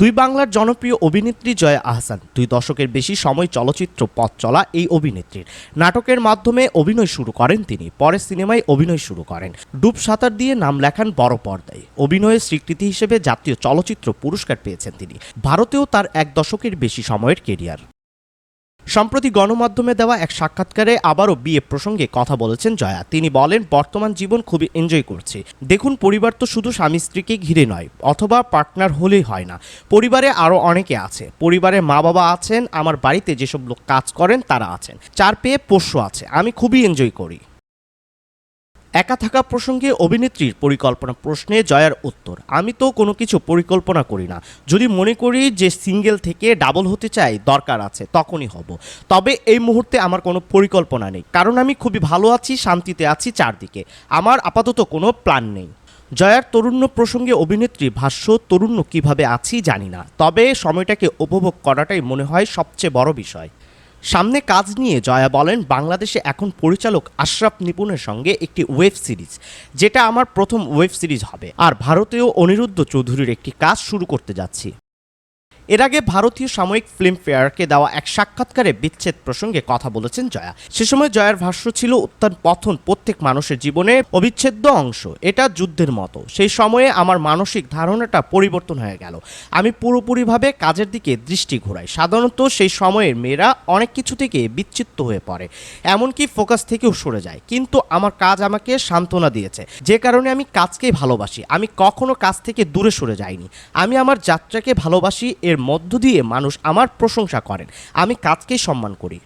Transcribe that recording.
দুই বাংলার জনপ্রিয় অভিনেত্রী জয়া আহসান। দুই দশকের বেশি সময় চলচ্চিত্র পথ চলা এই অভিনেত্রীর। নাটকের মাধ্যমে অভিনয় শুরু করেন তিনি পরে সিনেমায় অভিনয় শুরু করেন। ডুব সাঁতার দিয়ে নাম লেখান বড় পর্দায়। অভিনয়ের স্বীকৃতি হিসেবে জাতীয় চলচ্চিত্র পুরস্কার পেয়েছেন তিনি। ভারতেও তার এক দশকের বেশি সময়ের কেরিয়ার। সম্প্রতি গণমাধ্যমে দেওয়া এক সাক্ষাৎকারে আবারও বিয়ে প্রসঙ্গে কথা বলেছেন জয়া। তিনি বলেন, বর্তমান জীবন খুবই এনজয় করছি। দেখুন, পরিবার তো শুধু স্বামী স্ত্রীকে ঘিরে নয়, অথবা পার্টনার হলেই হয় না। পরিবারে আরও অনেকে আছে। পরিবারে মা বাবা আছেন, আমার বাড়িতে যেসব লোক কাজ করেন, তারা আছেন। চার পেয়ে পোষ্য আছে। আমি খুবই এনজয় করি। একা থাকা প্রসঙ্গে অভিনেত্রীর পরিকল্পনা প্রশ্নে জয়ার উত্তর, আমি তো কোনো কিছু পরিকল্পনা করি না। যদি মনে করি যে সিঙ্গেল থেকে ডাবল হতে চাই, দরকার আছে, তখনই হব। তবে এই মুহূর্তে আমার কোনো পরিকল্পনা নেই। কারণ আমি খুবই ভালো আছি, শান্তিতে আছি চারদিকে। আমার আপাতত কোনো প্ল্যান নেই। জয়ার তরুণ্য প্রসঙ্গে অভিনেত্রী ভাষ্য, তরুণ্য কীভাবে আছি জানি না। তবে সময়টাকে উপভোগ করাটাই মনে হয় সবচেয়ে বড় বিষয়। সামনে কাজ নিয়ে জয়া বলেন, বাংলাদেশে এখন পরিচালক আশরাফ নিপুণের সঙ্গে একটি ওয়েব সিরিজ, যেটা আমার প্রথম ওয়েব সিরিজ হবে। আর ভারতীয় অনিরুদ্ধ চৌধুরীর একটি কাজ শুরু করতে যাচ্ছি। এর আগে ভারতীয় সাময়িক ফিল্মফেয়ারকে দেওয়া এক সাক্ষাৎকারে বিচ্ছেদ প্রসঙ্গে কথা বলেছেন জয়া। সে সময় জয়ার ভাষ্য ছিল, উত্থান পথন প্রত্যেক মানুষের জীবনে অবিচ্ছেদ্য অংশ। এটা যুদ্ধের মতো। সেই সময়ে আমার মানসিক ধারণাটা পরিবর্তন হয়ে গেল। আমি পুরোপুরিভাবে কাজের দিকে দৃষ্টি ঘোরাই। সাধারণত সেই সময়ের মেয়েরা অনেক কিছু থেকে বিচ্ছিন্ন হয়ে পড়ে। এমনকি ফোকাস থেকেও সরে যায়। কিন্তু আমার কাজ আমাকে সান্ত্বনা দিয়েছে। যে কারণে আমি কাজকেই ভালোবাসি। আমি কখনো কাজ থেকে দূরে সরে যাইনি। আমি আমার যাত্রাকে ভালোবাসি, এর মধ্য দিয়ে মানুষ আমার প্রশংসা করেন। আমি কাজকেই সম্মান করি।